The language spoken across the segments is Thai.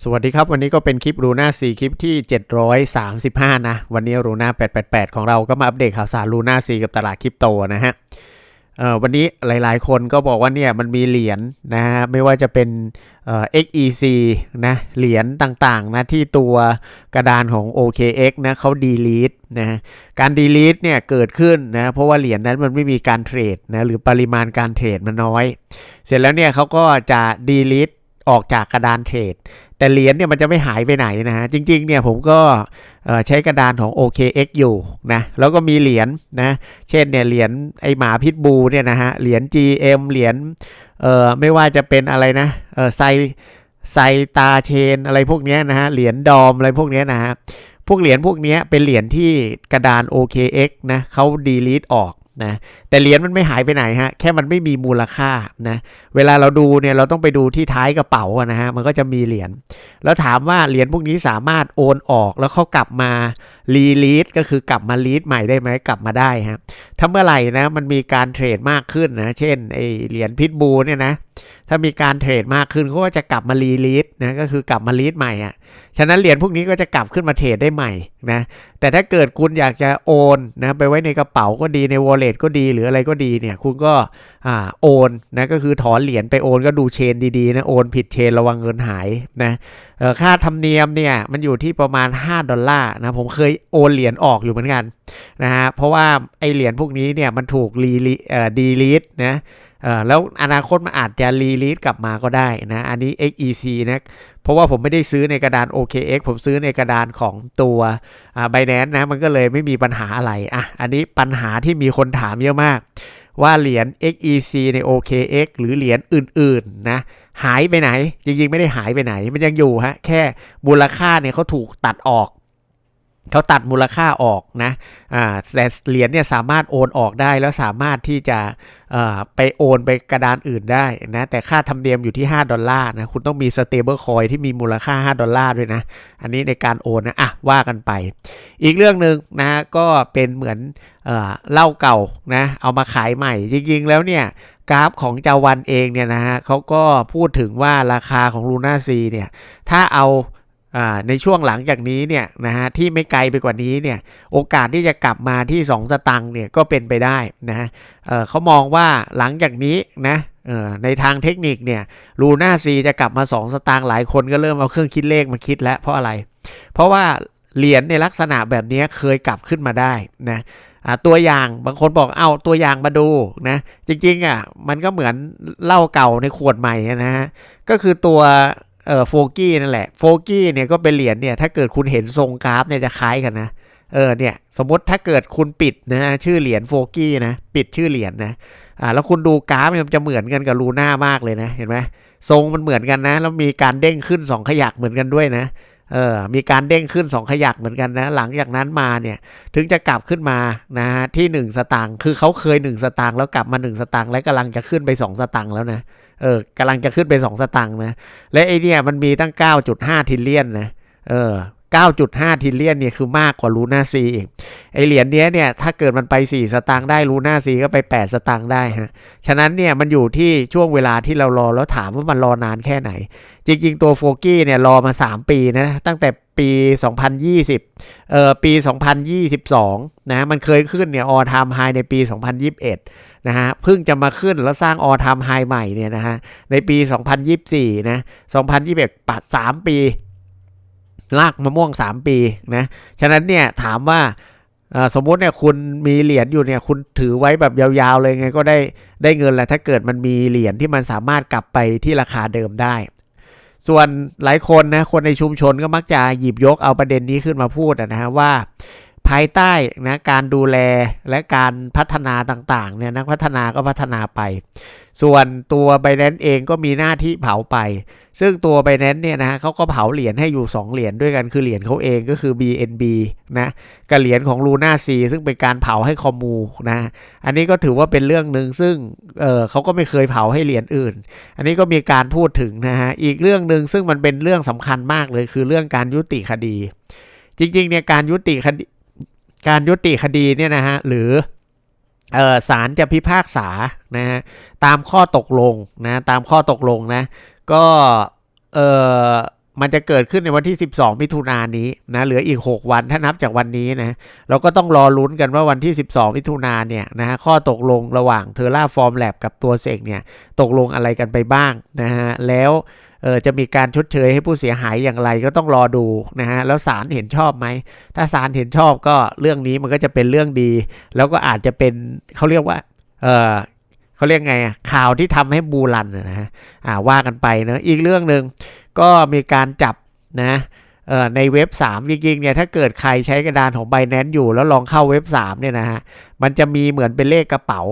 สวัสดีครับ วันนี้ก็เป็นคลิปรูน่า4คลิปที่ 735 นะ วันนี้รูน่า888 ของเราก็มาอัปเดตข่าวสารรูน่า4กับตลาดคริปโตนะฮะวันนี้หลายๆ คนก็บอกว่าเนี่ยมันมีเหรียญนะฮะไม่ว่าจะเป็นเอ่อ XEC นะเหรียญต่างๆนะที่ตัวกระดานของ OKX นะเขา delete นะการ delete เนี่ยเกิดขึ้นนะเพราะว่าเหรียญนั้นมันไม่มีการเทรดนะหรือปริมาณการเทรดมันน้อย เสร็จแล้วเนี่ยเขาก็จะ delete ออกจากกระดานเทรด แต่เหรียญเนี่ยมันจะไม่หายไปไหนนะฮะ จริงๆเนี่ยผมก็ใช้กระดานของ OKX อยู่นะ แล้วก็มีเหรียญนะ เช่นเนี่ยเหรียญไอหมาพิษบูเนี่ยนะฮะ เหรียญ GM เหรียญเอ่อไม่ว่าจะเป็นอะไรนะเอ่อไซไซตาเชนอะไรพวกเนี้ยนะฮะ เหรียญดอมอะไรพวกเนี้ยนะฮะ พวกเหรียญพวกเนี้ยเป็นเหรียญที่กระดาน OKX นะเขาดีลีทออก นะแต่เหรียญมันไม่หายไปไหนฮะแค่มันไม่มีมูลค่านะเวลาเราดูเนี่ยเราต้องไปดูที่ท้ายกระเป๋านะฮะมันก็จะมีเหรียญแล้วถามว่าเหรียญพวกนี้สามารถโอนออกแล้วเขากลับมารีลีสก็คือกลับมาลีดใหม่ได้ไหมกลับมาได้ฮะถ้าเมื่อไหร่นะมันมีการเทรดมากขึ้นนะเช่นไอเหรียญพิทบูเนี่ยนะถ้ามีการเทรดมากขึ้นเขาก็จะกลับมารีลีสนะก็คือกลับมาลีดใหม่อะ่ะฉะนั้นเหรียญพวกนี้ก็จะกลับขึ้นมาเทรดได้ใหม่นะแต่ถ้าเกิดคุณอยากจะโอนนะไปไว้ในกระเป๋าก็ดีใน wallet ก็ดีหรืออะไรก็ดีเนี่ยคุณก็อ่าโอนนะก็คือถอนเหรียญไปโอนก็ดูเชนดีๆนะโอนผิดเชนระวังเงินหายนะค่าธรรมเนียมเนี่ยมันอยู่ที่ประมาณ 5 ดอลลาร์นะผมเคยโอนเหรียญออกอยู่เหมือนกันนะฮะเพราะว่าไอเหรียญพวกนี้เนี่ยมันถูกรีลีเอ่อดีลีทนะ แล้วอนาคตมันอาจจะรีลีทกลับมาก็ได้นะ อันนี้ XEC นะ เพราะว่าผมไม่ได้ซื้อในกระดาน OKX ผมซื้อในกระดานของตัวอ่า Binance นะ มันก็เลยไม่มีปัญหาอะไร อะ อันนี้ปัญหาที่มีคนถามเยอะมาก ว่าเหรียญ XEC ใน OKX หรือเหรียญอื่นๆนะ หายไปไหน จริงๆ ไม่ได้หายไปไหน มันยังอยู่ฮะ แค่มูลค่าเนี่ยเขาถูกตัดออก เขาตัดมูลค่าออกนะแต่เหรียญเนี่ยสามารถโอนออกได้แล้วสามารถที่จะไปโอนไปกระดานอื่นได้นะ แต่ค่าธรรมเนียมอยู่ที่ 5 ดอลลาร์นะ คุณต้องมี stable coin ที่มีมูลค่า 5 ดอลลาร์ด้วยนะ อันนี้ในการโอนนะ อะ ว่ากันไป อีกเรื่องหนึ่งนะ ก็เป็นเหมือนเอ่อเหล้าเก่านะ เอามาขายใหม่ จริง ๆ แล้วเนี่ยกราฟของจาวันเองเนี่ยนะฮะเขาก็พูดถึงว่าราคาของลูน่าซีเนี่ย ถ้าเอา ในช่วงหลังจากนี้เนี่ยนะฮะที่ไม่ไกลไปกว่านี้เนี่ยโอกาสที่จะกลับมาที่ 2 สตังค์เนี่ยก็เป็นไปได้นะฮะเเขามองว่าหลังจากนี้นะในทางเทคนิคเนี่ยลูน่าซีจะกลับมา 2 สตางค์หลายคนก็เริ่มเอาเครื่องคิดเลขมาคิดแล้วเพราะอะไร เพราะว่าเหรียญในลักษณะแบบนี้เคยกลับขึ้นมาได้นะตัวอย่างบางคนบอกเอาตัวอย่างมาดูนะจริงๆอะมันก็เหมือนเหล้าเก่าในขวดใหม่นะฮะก็คือตัว เอ่อโฟกี้นั่นแหละโฟกี้เนี่ยก็เป็นเหรียญเนี่ยถ้าเกิดคุณเห็นทรงกราฟเนี่ยจะคล้ายกันนะเออเนี่ยสมมติถ้าเกิดคุณปิดนะชื่อเหรียญโฟกี้นะปิดชื่อเหรียญนะอ่าแล้วคุณดูกราฟมันจะเหมือนกันกับลูน่ามากเลยนะเห็นไหมทรงมันเหมือนกันนะ แล้วมีการเด้งขึ้นสองขยักเหมือนกันด้วยนะ เออมีการเด้งขึ้น 2 ขยักเหมือนกันนะ หลังจากนั้นมาเนี่ย ถึงจะกลับขึ้นมานะฮะที่ 1 สตางค์คือเขาเคย 1 สตางค์แล้วกลับมา 1 สตางค์และกำลังจะขึ้นไป 2 สตางค์แล้วนะเออกำลังจะขึ้นไป 2 สตางค์นะ และไอเนี่ยมันมีตั้ง 9.5 ทิลเลียนนะเออ 9.5ทิลเลียนเนี่ยคือมากกว่าลูน่าซีอีก ไอเหรียญเนี้ยเนี่ยถ้าเกิดมันไป 4 สตางค์ได้ลูน่าซีก็ไป 8 สตางค์ได้ฮะ ฉะนั้นเนี่ยมันอยู่ที่ช่วงเวลาที่เรารอแล้วถามว่ามันรอนานแค่ไหน จริง ๆ ตัวโฟกี้เนี่ยรอมา 3 ปีนะ ตั้งแต่ปี 2020 เอ่อ ปี 2022 นะ มันเคยขึ้นเนี่ยออทามไฮในปี 2021 นะฮะ เพิ่งจะมาขึ้นแล้วสร้างออทามไฮใหม่เนี่ยนะฮะ ในปี 2024 นะ 2021 ปัด 3 ปี ลากมะม่วง 3 ปีนะฉะนั้นเนี่ยถามว่าสมมติเนี่ยคุณมีเหรียญอยู่เนี่ยคุณถือไว้แบบยาวๆเลยไงก็ได้ได้เงินแหละถ้าเกิดมันมีเหรียญที่มันสามารถกลับไปที่ราคาเดิมได้ ส่วนหลายคนนะคนในชุมชนก็มักจะหยิบยกเอาประเด็นนี้ขึ้นมาพูดนะฮะว่า ภายใต้นะการดูแลและการพัฒนาต่างๆเนี่ยนักพัฒนาก็พัฒนาไป ส่วนตัว b บ n a n c e เองก็มีหน้าที่เผาไป ซึ่งตัว b บ n a n c e เนี่ยนะฮะเขาก็เผาเหรียญให้อยู่ 2 เหรียญด้วยกันคือเหรียญเขาเองก็คือ BNB นะกับเหรียญของ Luna C ซึ่งเป็นการเผาให้คอมมูนะอันนี้ก็ถือว่าเป็นเรื่องหนึ่งซึ่งเออเขาก็ไม่เคยเผาให้เหรียญอื่น อันนี้ก็มีการพูดถึงนะฮะอีกเรื่องหนึ่งซึ่งมันเป็นเรื่องสำคัญมากเลยคือเรื่องการยุติคดี จริงๆเนี่ยการยุติคดี การยุติคดีเนี่ยนะฮะหรือออศาลจะพิพากษานะฮะตามข้อตกลงนะตามข้อตกลงนะก็เออมันจะเกิดขึ้นในวันที่ 12 มิถุนายนนี้นะเหลืออีก 6 วันถ้านับจากวันนี้นะเราก็ต้องรอลุ้นกันว่าวันที่ 12 มิถุนายนเนี่ยนะฮะข้อตกลงระหว่างเทอร่าฟอร์มแลบกับตัวเสกเนี่ยตกลงอะไรกันไปบ้างนะฮะแล้ว เออจะมีการชดเชยให้ผู้เสียหายอย่างไรก็ต้องรอดูนะฮะแล้วศาลเห็นชอบไหม ถ้าศาลเห็นชอบก็เรื่องนี้มันก็จะเป็นเรื่องดี แล้วก็อาจจะเป็นเขาเรียกว่าเออเขาเรียกไงอะข่าวที่ทำให้บูรันนะฮะอ่าว่ากันไปเนอะอีกเรื่องหนึ่งก็มีการจับนะเออในเว็บ3จริงๆเนี่ยถ้าเกิดใครใช้กระดานของ b บ n a n c e อยู่แล้วลองเข้าเว็บ3เนี่ยนะฮะมันจะมีเหมือนเป็นเลขกระเป๋า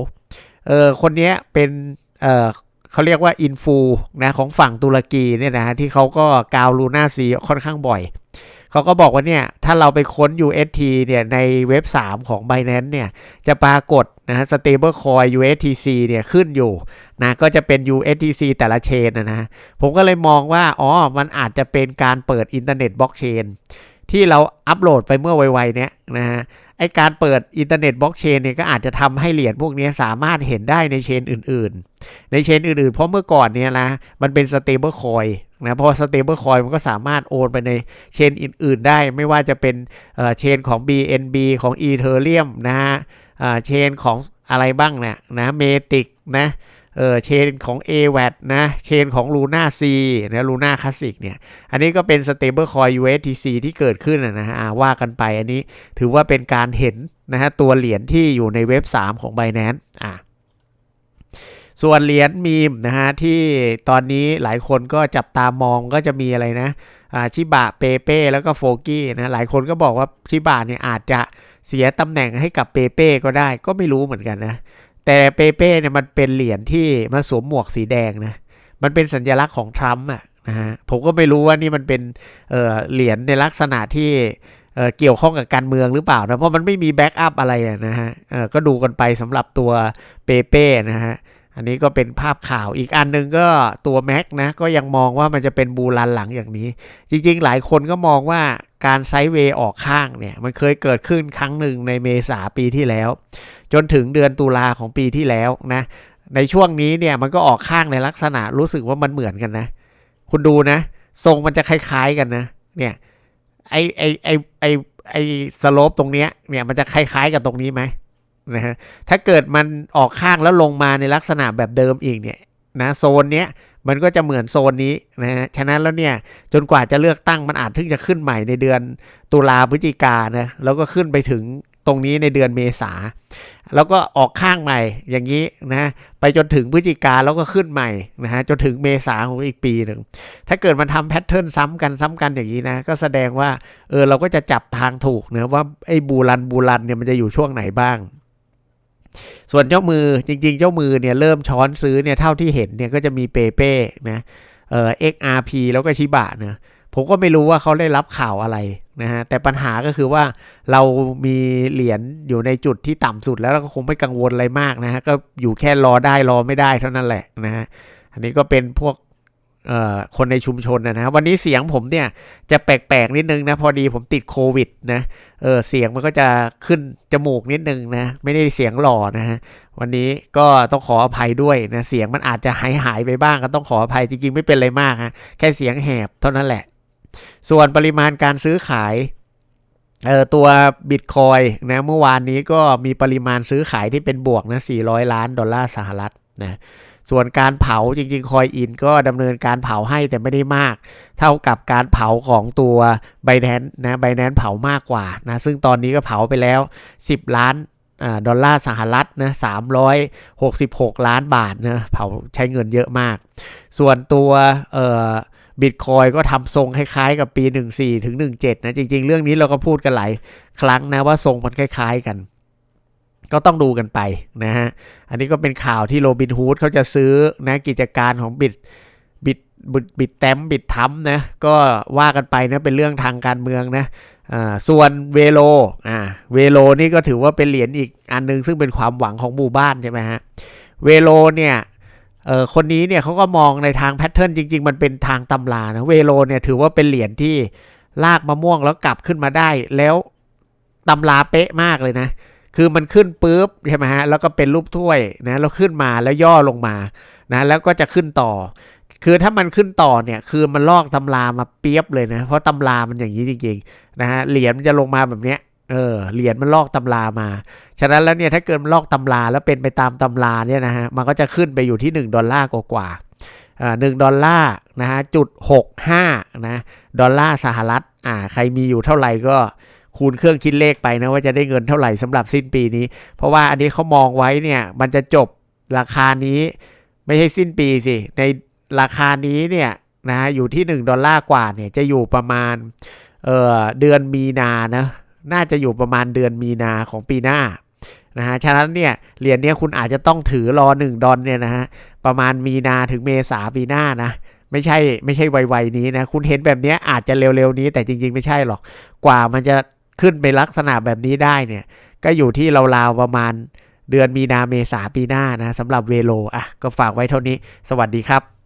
เออคนเนี้ยเป็นเออ เขาเรียกว่าอินฟูนะของฝั่งตุรกีเนี่ยนะฮะที่เขาก็กาวลูน่าซีค่อนข้างบ่อยเขาก็บอกว่าเนี่ยถ้าเราไปค้น UST เนี่ยในเว็บ 3 ของ Binance เนี่ยจะปรากฏนะฮะ stable coin USTC เนี่ยขึ้นอยู่นะก็จะเป็น USTC แต่ละเชนนะนะผมก็เลยมองว่าอ๋อมันอาจจะเป็นการเปิดอินเทอร์เน็ตบล็อกเชนที่เราอัปโหลดไปเมื่อไวๆเนี้ยนะฮะ ไอการเปิดอินเทอร์เน็ตบล็อกเชนเนี่ยก็อาจจะทำให้เหรียญพวกนี้สามารถเห็นได้ในเชนอื่น ๆ ในเชนอื่น ๆ เพราะเมื่อก่อนเนี่ยนะมันเป็น stable coin นะพราะ stable coin มันก็สามารถโอนไปในเชนอื่น ๆ ได้ ไม่ว่าจะเป็นเชนของ BNB ของ Ethereum นะฮะเชนของอะไรบ้างเนี่ยนะเมติกนะ เออเชนของ a w a t นะเชนของ Luna C นะ Luna Classic เนี่ยอันนี้ก็เป็น stable coin USDC ที่เกิดขึ้นนะฮะว่ากันไปอันนี้ถือว่าเป็นการเห็นนะฮะตัวเหรียญที่อยู่ในเว็บ 3 ของ Binance อะส่วนเหรียญมีมนะฮะที่ตอนนี้หลายคนก็จับตามองก็จะมีอะไรนะอ่าชิบะเปเป้แล้วก็โฟกี้นะหลายคนก็บอกว่าชิบะเนี่ยอาจจะเสียตำแหน่งให้กับเปเป้ก็ได้ก็ไม่รู้เหมือนกันนะ แต่เปเป้เนี่ยมันเป็นเหรียญที่มันสวมหมวกสีแดงนะ มันเป็นสัญลักษณ์ของทรัมป์อะนะฮะผมก็ไม่รู้ว่านี่มันเป็นเอ่อเหรียญในลักษณะที่เอ่อเกี่ยวข้องกับการเมืองหรือเปล่านะ เพราะมันไม่มีแบ็กอัพอะไรนะฮะเออก็ดูกันไปสำหรับตัวเปเป้นะฮะ อันนี้ก็เป็นภาพข่าวอีกอันหนึ่งก็ตัวแม็กนะก็ยังมองว่ามันจะเป็นบูรันหลังอย่างนี้ จริงๆ หลายคนก็มองว่าการไซด์เวย์ออกข้างเนี่ย มันเคยเกิดขึ้นครั้งหนึ่งในเมษาปีที่แล้ว จนถึงเดือนตุลาของปีที่แล้วนะ ในช่วงนี้เนี่ยมันก็ออกข้างในลักษณะรู้สึกว่ามันเหมือนกันนะ คุณดูนะ ทรงมันจะคล้ายๆกันนะ เนี่ยไอไอไอไอไอสโลปตรงเนี้ยเนี่ยมันจะคล้ายๆกับตรงนี้ไหม นะฮะถ้าเกิดมันออกข้างแล้วลงมาในลักษณะแบบเดิมอีกเนี่ยนะโซนเนี้ยมันก็จะเหมือนโซนนี้นะฮะฉะนั้นแล้วเนี่ยจนกว่าจะเลือกตั้งมันอาจถึงจะขึ้นใหม่ในเดือนตุลาพฤศจิกานะแล้วก็ขึ้นไปถึงตรงนี้ในเดือนเมษาแล้วก็ออกข้างใหม่อย่างนี้นะไปจนถึงพฤศจิกาแล้วก็ขึ้นใหม่นะฮะจนถึงเมษาของอีกปีหนึ่งถ้าเกิดมันทำแพทเทิร์นซ้ำกันซ้ำกันอย่างนี้นะก็แสดงว่าเออเราก็จะจับทางถูกเนะว่าไอ้บูรันบูรันเนี่ยมันจะอยู่ช่วงไหนบ้าง ส่วนเจ้ามือจริง ๆ เจ้ามือเนี่ยเริ่มช้อนซื้อเนี่ยเท่าที่เห็นเนี่ยก็จะมีเปเป้นะเอ่อ XRP แล้วก็ชิบะเนะผมก็ไม่รู้ว่าเขาได้รับข่าวอะไรนะฮะแต่ปัญหาก็คือว่าเรามีเหรียญอยู่ในจุดที่ต่ำสุดแล้วเราก็คงไม่กังวลอะไรมากนะฮะก็อยู่แค่รอได้รอไม่ได้เท่านั้นแหละนะฮะอันนี้ก็เป็นพวก คนในชุมชนนะฮะวันนี้เสียงผมเนี่ยจะแปลกๆนิดนึงนะพอดีผมติดโควิดนะเออเสียงมันก็จะขึ้นจมูกนิดนึงนะไม่ได้เสียงหล่อนะฮะวันนี้ก็ต้องขออภัยด้วยนะเสียงมันอาจจะหายหายไปบ้างก็ต้องขออภัยจริงๆ ไม่เป็นอะไรมากฮะแค่เสียงแหบเท่านั้นแหละ ส่วนปริมาณการซื้อขายเออตัวบิตคอยนะเมื่อวานนี้ก็มีปริมาณซื้อขายที่เป็นบวกนะ400 ล้านดอลลาร์สหรัฐนะ ส่วนการเผาจริงๆคอยอินก็ดำเนินการเผาให้แต่ไม่ได้มาก เท่ากับการเผาของตัวไบแนนนะไบแนนเผามากกว่านะซึ่งตอนนี้ก็เผาไปแล้ว 10 ล้านดอลลาร์สหรัฐนะ366 ล้านบาทนะเผาใช้เงินเยอะมาก ส่วนตัวเอ่อบิตคอยก็ทำทรงคล้ายๆกับปี 14ถึง17นะจริงๆ เรื่องนี้เราก็พูดกันหลายครั้งนะว่าทรงมันคล้ายๆกัน ก็ต้องดูกันไปนะฮะ อันนี้ก็เป็นข่าวที่โรบินฮูดเขาจะซื้อนะกิจการของบิตบิตบิตบิตแตมบิตทัมนะก็ว่ากันไปนะเป็นเรื่องทางการเมืองนะอ่าส่วนเวโลอ่าเวโลนี่ก็ถือว่าเป็นเหรียญอีกอันนึง ซึ่งเป็นความหวังของหมู่บ้านใช่ไหมฮะเวโลเนี่ยเออคนนี้เนี่ยเขาก็มองในทางแพทเทิร์นจริง ๆ มันเป็นทางตำรานะเวโลเนี่ยถือว่าเป็นเหรียญที่ลากมะม่วงแล้วกลับขึ้นมาได้ แล้วตำราเป๊ะมากเลยนะ คือมันขึ้นปุ๊บใช่ไหมฮะแล้วก็เป็นรูปถ้วยนะแล้วขึ้นมาแล้วย่อลงมานะแล้วก็จะขึ้นต่อ คือถ้ามันขึ้นต่อเนี่ยคือมันลอกตำรามาเปียบเลยนะเพราะตำรามันอย่างนี้จริงๆนะฮะเหรียญมันจะลงมาแบบเนี้ยเออเหรียญมันลอกตำรามา ฉะนั้นแล้วเนี่ยถ้าเกิดมันลอกตำราแล้วเป็นไปตามตำราเนี่ยนะฮะมันก็จะขึ้นไปอยู่ที่ 1 ดอลลาร์กว่าอ่าหนึ่งดอลลาร์นะฮะจุดหกห้านะดอลลาร์สหรัฐอ่าใครมีอยู่เท่าไหร่ก็ คูณเครื่องคิดเลขไปนะว่าจะได้เงินเท่าไหร่สำหรับสิ้นปีนี้ เพราะว่าอันนี้เขามองไว้เนี่ยมันจะจบราคานี้ไม่ใช่สิ้นปีสิ ในราคานี้เนี่ยนะอยู่ที่ 1 ดอลลาร์กว่าเนี่ยจะอยู่ประมาณเเดือนมีนานะน่าจะอยู่ประมาณเดือนมีนาของปีหน้านะฮะฉะนั้นเนี่ยเหรียญเนี้ยคุณอาจจะต้องถือรอ 1 ดอลเนี่ยนะฮะประมาณมีนาถึงเมษาปีหน้านะไม่ใช่ไม่ใช่ไวๆนี้นะคุณเห็นแบบเนี้ยอาจจะเร็วๆนี้แต่จริงๆไม่ใช่หรอกกว่ามันจะ ขึ้นไปลักษณะแบบนี้ได้เนี่ย ก็อยู่ที่ราวๆประมาณเดือนมีนาเมษาปีหน้านะสำหรับเวโลอะก็ฝากไว้เท่านี้ สวัสดีครับ